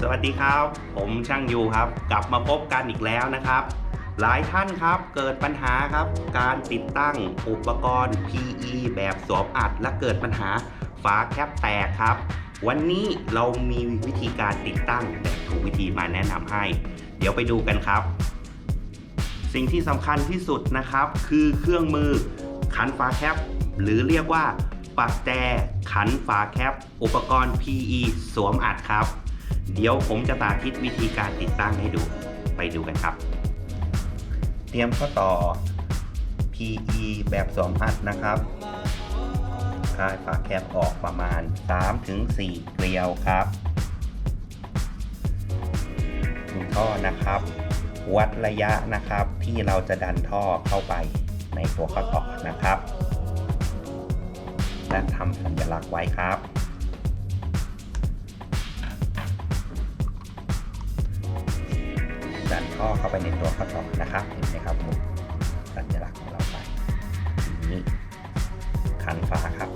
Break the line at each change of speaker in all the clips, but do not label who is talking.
สวัสดีครับ ผมช่างยูครับ กลับมาพบกันอีกแล้วนะครับ หลายท่านครับเกิดปัญหาครับ การติดตั้งอุปกรณ์ PE แบบสวมอัด และเกิดปัญหาฝาแคปแตกครับ วันนี้เรามีวิธีการติดตั้งแบบถูกวิธีมาแนะนำให้ เดี๋ยวไปดูกันครับ สิ่งที่สำคัญที่สุดนะครับ คือเครื่องมือขันฝาแคปหรือเรียกว่าปักแจขันฝาแคปอุปกรณ์ PE สวมอัดครับ เดี๋ยวผมจะสาธิตวิธีการติดตั้งให้ดูไปดูกันครับ เตรียมข้อต่อ PE แบบสวมอัดนะครับคลายฝาแคปออกประมาณ 3-4 เกลียวครับมีท่อนะครับ วัดระยะนะครับที่เราจะดันท่อเข้าไปในตัวข้อต่อนะครับ และทำสัญลักษณ์ไว้ครับ ดันท่อเข้าไปในตัวข้อต่อนะครับเห็นไหมครับหมุนสัญลักษณ์ของเราไปนี้ขันฝาครับ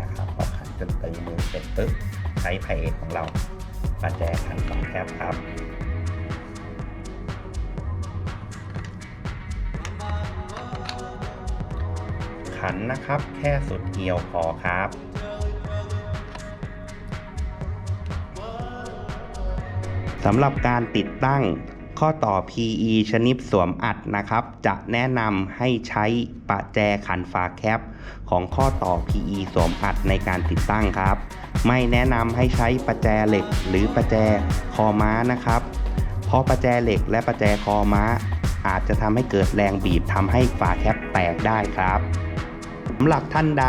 นะครับพอขันจนตึงมือเสร็จปุ๊บใช้ไพเอกของเราประแจขันฝาแคบครับขันนะครับ แค่สุดเกี่ยวพอครับ สำหรับการติดตั้งข้อต่อ PE ชนิดสวมอัดนะครับ จะแนะนำให้ใช้ประแจขันฝาแคป ของข้อต่อ PE สวมอัดในการติดตั้งครับ ไม่แนะนำให้ใช้ประแจเหล็ก หรือประแจคอม้านะครับ เพราะประแจเหล็กและประแจคอม้า อาจจะทำให้เกิดแรงบีบทำให้ฝาแคปแตกได้ครับสำหรับท่านใด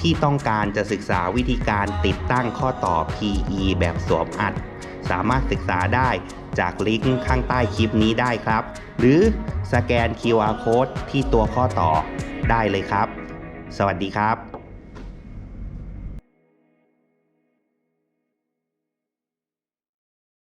ที่ต้องการจะศึกษาวิธีการติดตั้งข้อต่อ PE แบบสวมอัด สามารถศึกษาได้จากลิงก์ข้างใต้คลิปนี้ได้ครับ หรือสแกน QR Code ที่ตัวข้อต่อได้เลยครับ สวัสดีครับ